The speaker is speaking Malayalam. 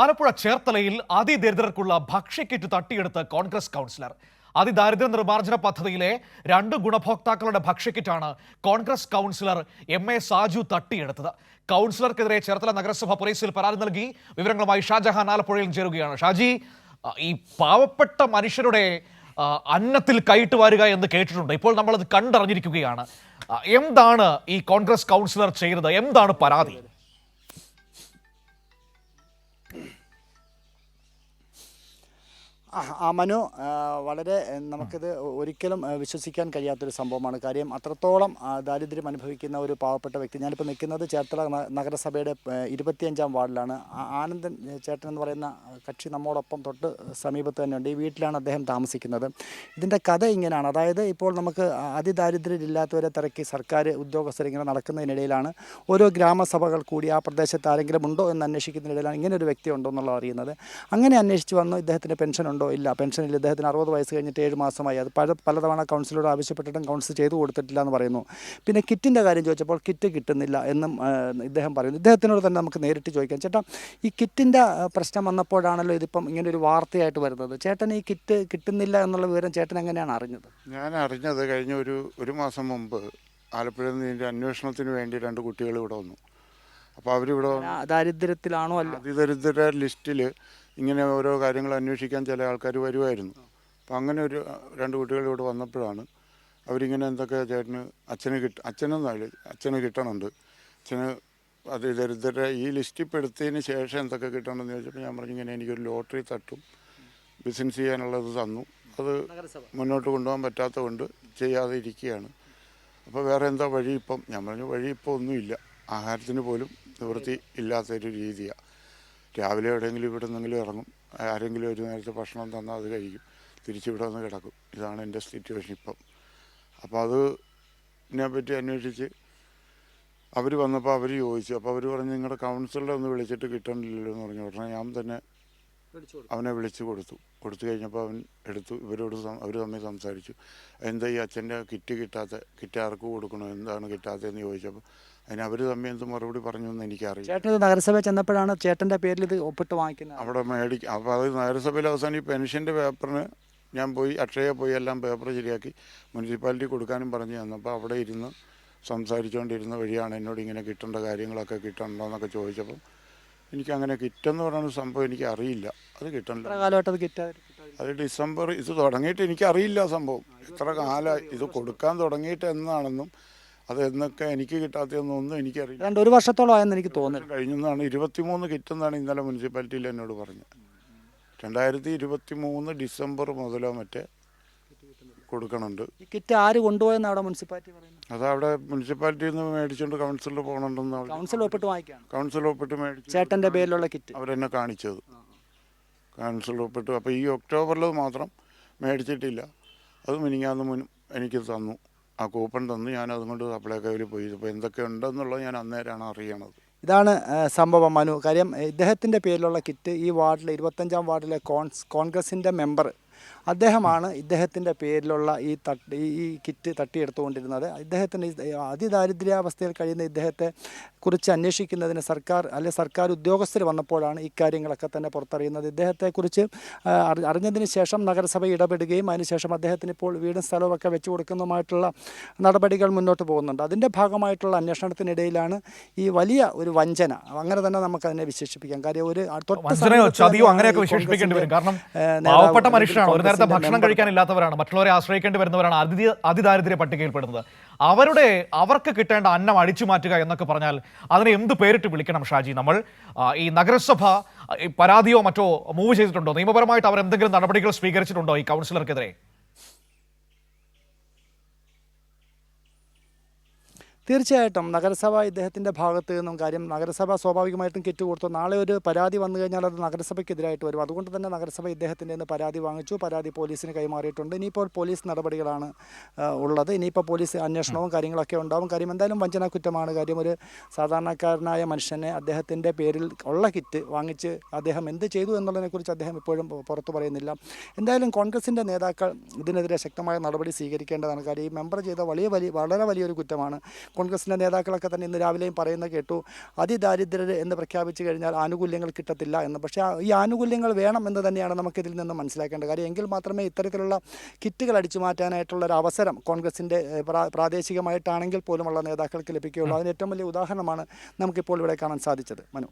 ആലപ്പുഴ ചേർത്തലയിൽ അതിദരിദ്രർക്കുള്ള ഭക്ഷ്യക്കിറ്റ് തട്ടിയെടുത്ത് കോൺഗ്രസ് കൗൺസിലർ. അതിദാരിദ്ര്യ നിർമ്മാർജന പദ്ധതിയിലെ രണ്ട് ഗുണഭോക്താക്കളുടെ ഭക്ഷ്യക്കിറ്റാണ് Congress councillor M A Saju തട്ടിയെടുത്തത്. കൗൺസിലർക്കെതിരെ ചേർത്തല നഗരസഭ പോലീസിൽ പരാതി നൽകി. വിവരങ്ങളുമായി ഷാജഹാൻ ആലപ്പുഴയിൽ ചേരുകയാണ്. ഷാജി ഈ പാവപ്പെട്ട മനുഷ്യരുടെ അന്നത്തിൽ കൈയിട്ട് വരിക എന്ന് കേട്ടിട്ടുണ്ട്. ഇപ്പോൾ നമ്മളത് കണ്ടറിഞ്ഞിരിക്കുകയാണ്. എന്താണ് ഈ കോൺഗ്രസ് കൗൺസിലർ ചെയ്തത്? എന്താണ് പരാതി? ആ, മനു വളരെ നമുക്കിത് ഒരിക്കലും വിശ്വസിക്കാൻ കഴിയാത്തൊരു സംഭവമാണ്. കാര്യം അത്രത്തോളം ദാരിദ്ര്യം അനുഭവിക്കുന്ന ഒരു പാവപ്പെട്ട വ്യക്തി ഞാനിപ്പോൾ നിൽക്കുന്നത് ചേർത്തല നഗരസഭയുടെ ഇരുപത്തിയഞ്ചാം വാർഡിലാണ്. ആനന്ദൻ ചേട്ടൻ എന്ന് പറയുന്ന കക്ഷി നമ്മോടൊപ്പം തൊട്ട് സമീപത്ത് തന്നെയുണ്ട്. ഈ വീട്ടിലാണ് അദ്ദേഹം താമസിക്കുന്നത്. ഇതിന്റെ കഥ ഇങ്ങനെയാണ് അതായത് ഇപ്പോൾ നമുക്ക് അതിദാരിദ്ര്യരില്ലാത്തവരെ തിരക്കി സർക്കാർ ഉദ്യോഗസ്ഥർ ഇങ്ങനെ നടക്കുന്നതിനിടയിലാണ് ഓരോ ഗ്രാമസഭകൾ കൂടി ആ പ്രദേശത്ത് ആരെങ്കിലും ഉണ്ടോ എന്ന് അന്വേഷിക്കുന്നതിനിടയിലാണ് ഇങ്ങനെ ഒരു വ്യക്തി ഉണ്ടോ എന്നുള്ളത് അറിയുന്നത്. അങ്ങനെ അന്വേഷിച്ച് വന്നു. ഇദ്ദേഹത്തിന്റെ പെൻഷൻ ഉണ്ടോ ഇല്ല. പെൻഷൻ ഇല്ല ഇദ്ദേഹത്തിന് അറുപത് വയസ്സ് കഴിഞ്ഞിട്ട് ഏഴ് മാസമായി. അത് പല പലതവണ കൗൺസിലോട് ആവശ്യപ്പെട്ടിട്ടും കൗൺസിൽ ചെയ്തു കൊടുത്തിട്ടില്ല എന്ന് പറയുന്നു. പിന്നെ കിറ്റിന്റെ കാര്യം ചോദിച്ചപ്പോൾ കിറ്റ് കിട്ടുന്നില്ല എന്നും ഇദ്ദേഹം പറയുന്നു. ഇദ്ദേഹത്തിനോട് തന്നെ നമുക്ക് നേരിട്ട് ചോദിക്കാം. ചേട്ടാ ഈ കിറ്റിന്റെ പ്രശ്നം വന്നപ്പോഴാണല്ലോ ഇതിപ്പം ഇങ്ങനെ ഒരു വാർത്തയായിട്ട് വരുന്നത്. ചേട്ടൻ ഈ കിറ്റ് കിട്ടുന്നില്ല എന്നുള്ള വിവരം ചേട്ടൻ എങ്ങനെയാണ് അറിഞ്ഞത്? ഞാൻ അറിഞ്ഞത് കഴിഞ്ഞ ഒരു ഒരു മാസം മുമ്പ് ആലപ്പുഴയിൽ നിന്ന് അന്വേഷണത്തിന് വേണ്ടി രണ്ട് കുട്ടികൾ ഇവിടെ വന്നു. അപ്പോൾ അവരിവിടെ ദാരിദ്ര്യത്തിലാണോ അല്ല? അതിദരിദ്ര ലിസ്റ്റിൽ ഇങ്ങനെ ഓരോ കാര്യങ്ങൾ അന്വേഷിക്കാൻ ചില ആൾക്കാർ വരുമായിരുന്നു. അപ്പോൾ അങ്ങനെ ഒരു രണ്ട് കുട്ടികൾ ഇവിടെ വന്നപ്പോഴാണ് അവരിങ്ങനെ എന്തൊക്കെ ചേട്ടന് അച്ഛന് കിട്ട അച്ഛനെന്നല്ല അച്ഛന് കിട്ടണുണ്ട്. അച്ഛന് അത് ദരിദ്രരെ ഈ ലിസ്റ്റിൽ പെടുത്തതിന് ശേഷം എന്തൊക്കെ കിട്ടണമെന്ന് ചോദിച്ചപ്പോൾ ഞാൻ പറഞ്ഞു ഇങ്ങനെ എനിക്കൊരു ലോട്ടറി തട്ടും ബിസിനസ് ചെയ്യാനുള്ളത് തന്നു. അത് മുന്നോട്ട് കൊണ്ടുപോകാൻ പറ്റാത്ത കൊണ്ട് ചെയ്യാതെ ഇരിക്കുകയാണ്. അപ്പോൾ വേറെ എന്താ വഴി ഇപ്പം? ഞാൻ പറഞ്ഞു വഴി ഇപ്പോൾ ഒന്നുമില്ല. ആഹാരത്തിന് പോലും നിവൃത്തി ഇല്ലാത്തൊരു രീതിയാണ് രാവിലെ എവിടെയെങ്കിലും ഇവിടെ നിന്നെങ്കിലും ഇറങ്ങും. ആരെങ്കിലും ഒരു നേരത്തെ ഭക്ഷണം തന്നാൽ അത് കഴിക്കും. തിരിച്ചിവിടെ വന്ന് കിടക്കും. ഇതാണ് എന്റെ സിറ്റുവേഷൻ ഇപ്പം. അപ്പോൾ അത് പറ്റി അന്വേഷിച്ച് അവർ വന്നപ്പോൾ അവർ ചോദിച്ചു. അപ്പോൾ അവർ പറഞ്ഞു നിങ്ങളുടെ കൗൺസിലറെ ഒന്ന് വിളിച്ചിട്ട് കിട്ടണില്ലല്ലോ എന്ന് പറഞ്ഞു. ഉടനെ ഞാൻ തന്നെ അവനെ വിളിച്ചു കൊടുത്തു. കൊടുത്തു കഴിഞ്ഞപ്പോൾ അവൻ എടുത്തു. ഇവരോട് അവർ തമ്മിൽ സംസാരിച്ചു. എന്താ ഈ അച്ഛന്റെ കിറ്റ് കിട്ടാത്ത കിറ്റ് ആർക്ക് കൊടുക്കണോ? എന്താണ് കിട്ടാത്തതെന്ന് ചോദിച്ചപ്പോൾ അതിന് അവർ തമ്മിൽ എന്ത് മറുപടി പറഞ്ഞു എന്ന് എനിക്കറിയാം ചേട്ടൻ നഗരസഭ നഗരസഭയിൽ ചെന്നപ്പോഴാണ് ചേട്ടന്റെ പേരിൽ ഇത് ഒപ്പിട്ട് വാങ്ങിക്കുന്നത്. അവിടെ മേടിക്കും അപ്പോൾ അത് നഗരസഭയിൽ അവസാനം ഈ പെൻഷന്റെ പേപ്പറിന് ഞാൻ പോയി അക്ഷയ പോയി എല്ലാം പേപ്പർ ശരിയാക്കി മുനിസിപ്പാലിറ്റി കൊടുക്കാനും പറഞ്ഞു തന്നപ്പോൾ അവിടെ ഇരുന്ന് സംസാരിച്ചുകൊണ്ടിരുന്ന വഴിയാണ് എന്നോട് ഇങ്ങനെ കിട്ടേണ്ട കാര്യങ്ങളൊക്കെ കിട്ടണ്ടോ എന്നൊക്കെ ചോദിച്ചപ്പോൾ എനിക്കങ്ങനെ കിറ്റെന്ന് പറയുന്ന സംഭവം എനിക്ക് അറിയില്ല അത് കിട്ടണില്ല കാലമായിട്ട് അത് അത് ഡിസംബർ ഇത് തുടങ്ങിയിട്ട് എനിക്ക് അറിയില്ല സംഭവം. എത്ര കാലമായി ഇത് കൊടുക്കാൻ തുടങ്ങിയിട്ട് എന്നാണെന്നും അത് എന്നൊക്കെ എനിക്ക് കിട്ടാത്തതെന്നും ഒന്നും എനിക്കറിയില്ല. രണ്ടൊരു ഒരു വർഷത്തോളം ആയെന്ന് എനിക്ക് തോന്നുന്നു കഴിഞ്ഞെന്നാണ് ഇരുപത്തിമൂന്ന് കിറ്റെന്നാണ് ഇന്നലെ മുനിസിപ്പാലിറ്റിയിൽ എന്നോട് പറഞ്ഞത്. രണ്ടായിരത്തി ഇരുപത്തി മൂന്ന് ഡിസംബർ മുതലോ മറ്റേ കൊടുക്കണുണ്ട്. കിറ്റ് ആര് കൊണ്ടുപോയെന്ന് അവിടെ മുനിസിപ്പാലിറ്റി പറയുന്നത്? അതവിടെ മുനിസിപ്പാലിറ്റിയിൽ നിന്ന് മേടിച്ചുകൊണ്ട് കൗൺസിലിൽ പോകണമെന്ന് അവർ കൗൺസിൽ ഒപ്പിട്ട് വാങ്ങിക്കാണ്. കൗൺസിൽ ഒപ്പിട്ട് മേടിച്ചു ചേട്ടന്റെ പേരിലുള്ള കിറ്റ്. അവരെന്നെ കാണിച്ചത്. കൗൺസിൽ ഒപ്പിട്ട് അപ്പോൾ ഈ ഒക്ടോബറിൽ മാത്രം മേടിച്ചിട്ടില്ല. അത് മിനിങ്ങാന്ന് മുൻ എനിക്ക് തന്നു. ആ കൂപ്പൺ തന്നു. ഞാൻ അതുകൊണ്ട് കയ്യിൽ പോയി. അപ്പോൾ എന്തൊക്കെ ഉണ്ടെന്നുള്ളത് ഞാൻ അന്നേരമാണ് അറിയണത്. ഇതാണ് ആ, സംഭവം. മനു കാര്യം ഇദ്ദേഹത്തിന്റെ പേരിലുള്ള കിറ്റ് ഈ വാർഡിലെ ഇരുപത്തഞ്ചാം വാർഡിലെ കോൺസ് കോൺഗ്രസിന്റെ മെമ്പർ അദ്ദേഹമാണ് ഇദ്ദേഹത്തിന്റെ പേരിലുള്ള ഈ തട്ട് ഈ- കിറ്റ് തട്ടിയെടുത്തുകൊണ്ടിരുന്നത്. ഇദ്ദേഹത്തിന്റെ അതിദാരിദ്ര്യാവസ്ഥയിൽ കഴിയുന്ന ഇദ്ദേഹത്തെ കുറിച്ച് അന്വേഷിക്കുന്നതിന് സർക്കാർ അല്ലെ സർക്കാർ ഉദ്യോഗസ്ഥർ വന്നപ്പോഴാണ് ഇക്കാര്യങ്ങളൊക്കെ തന്നെ പുറത്തറിയുന്നത്. ഇദ്ദേഹത്തെക്കുറിച്ച് അറിഞ്ഞതിന് ശേഷം നഗരസഭ ഇടപെടുകയും അതിനുശേഷം അദ്ദേഹത്തിന് ഇപ്പോൾ വീടും സ്ഥലവും ഒക്കെ വെച്ചു കൊടുക്കുന്നതുമായിട്ടുള്ള നടപടികൾ മുന്നോട്ട് പോകുന്നുണ്ട്. അതിന്റെ ഭാഗമായിട്ടുള്ള അന്വേഷണത്തിനിടയിലാണ് ഈ വലിയ ഒരു വഞ്ചന. അങ്ങനെ തന്നെ നമുക്ക് അതിനെ വിശേഷിപ്പിക്കാം. കാര്യം ഒരു അങ്ങനെയൊക്കെ വിശേഷിപ്പിക്കേണ്ടി വരും. കാരണം പാവപ്പെട്ട ഒരു നേരത്തെ ഭക്ഷണം കഴിക്കാനില്ലാത്തവരാണ്. മറ്റുള്ളവരെ ആശ്രയിക്കേണ്ടി വരുന്നവരാണ് അതി അതിദാരിദ്ര്യ പട്ടികയിൽപ്പെടുന്നത്. അവരുടെ അവർക്ക് കിട്ടേണ്ട അന്നം അടിച്ചു മാറ്റുക എന്നൊക്കെ പറഞ്ഞാൽ അതിനെ എന്ത് പേരിട്ട് വിളിക്കണം ഷാജി? നമ്മൾ ഈ നഗരസഭ പരാതിയോ മറ്റോ മൂവ് ചെയ്തിട്ടുണ്ടോ? നിയമപരമായിട്ട് അവർ എന്തെങ്കിലും നടപടികൾ സ്വീകരിച്ചിട്ടുണ്ടോ ഈ കൗൺസിലർക്കെതിരെ? തീർച്ചയായിട്ടും നഗരസഭ ഇദ്ദേഹത്തിന്റെ ഭാഗത്ത് നിന്നും കാര്യം നഗരസഭ സ്വാഭാവികമായിട്ടും കിറ്റ് കൊടുത്തു. നാളെ ഒരു പരാതി വന്നു കഴിഞ്ഞാൽ അത് നഗരസഭയ്ക്കെതിരായിട്ട് വരും. അതുകൊണ്ട് തന്നെ നഗരസഭ ഇദ്ദേഹത്തിന്റെ നിന്ന് പരാതി വാങ്ങിച്ചു. പരാതി പോലീസിന് കൈമാറിയിട്ടുണ്ട്. ഇനിയിപ്പോൾ പോലീസ് നടപടികളാണ് ഉള്ളത്. ഇനിയിപ്പോൾ പോലീസ് അന്വേഷണവും കാര്യങ്ങളൊക്കെ ഉണ്ടാവും. കാര്യം എന്തായാലും വഞ്ചന കുറ്റമാണ്. കാര്യം ഒരു സാധാരണക്കാരനായ മനുഷ്യനെ അദ്ദേഹത്തിന്റെ പേരിൽ ഉള്ള കിറ്റ് വാങ്ങിച്ച് അദ്ദേഹം എന്ത് ചെയ്തു എന്നുള്ളതിനെക്കുറിച്ച് അദ്ദേഹം ഇപ്പോഴും പുറത്തു പറയുന്നില്ല. എന്തായാലും കോൺഗ്രസിന്റെ നേതാക്കൾ ഇതിനെതിരെ ശക്തമായ നടപടി സ്വീകരിക്കേണ്ടതാണ്. കാര്യം ഈ മെമ്പർ ചെയ്ത വലിയ വലിയ വളരെ വലിയൊരു കുറ്റമാണ്. കോൺഗ്രസിന്റെ നേതാക്കളൊക്കെ തന്നെ ഇന്ന് രാവിലെയും പറയുന്ന കേട്ടു അതിദാരിദ്ര്യർ എന്ന് പ്രഖ്യാപിച്ചു കഴിഞ്ഞാൽ ആനുകൂല്യങ്ങൾ കിട്ടത്തില്ല എന്ന്. പക്ഷേ ഈ ആനുകൂല്യങ്ങൾ വേണം എന്ന് തന്നെയാണ് നമുക്കിതിൽ നിന്ന് മനസ്സിലാക്കേണ്ട കാര്യം. എങ്കിൽ മാത്രമേ ഇത്തരത്തിലുള്ള കിറ്റുകൾ അടിച്ചു മാറ്റാനായിട്ടുള്ള ഒരു അവസരം കോൺഗ്രസിന്റെ പ്രാദേശികമായിട്ടാണെങ്കിൽ പോലുമുള്ള നേതാക്കൾക്ക് ലഭിക്കുകയുള്ളൂ. അതിന് ഏറ്റവും വലിയ ഉദാഹരണമാണ് നമുക്കിപ്പോൾ ഇവിടെ കാണാൻ സാധിച്ചത്. മനു.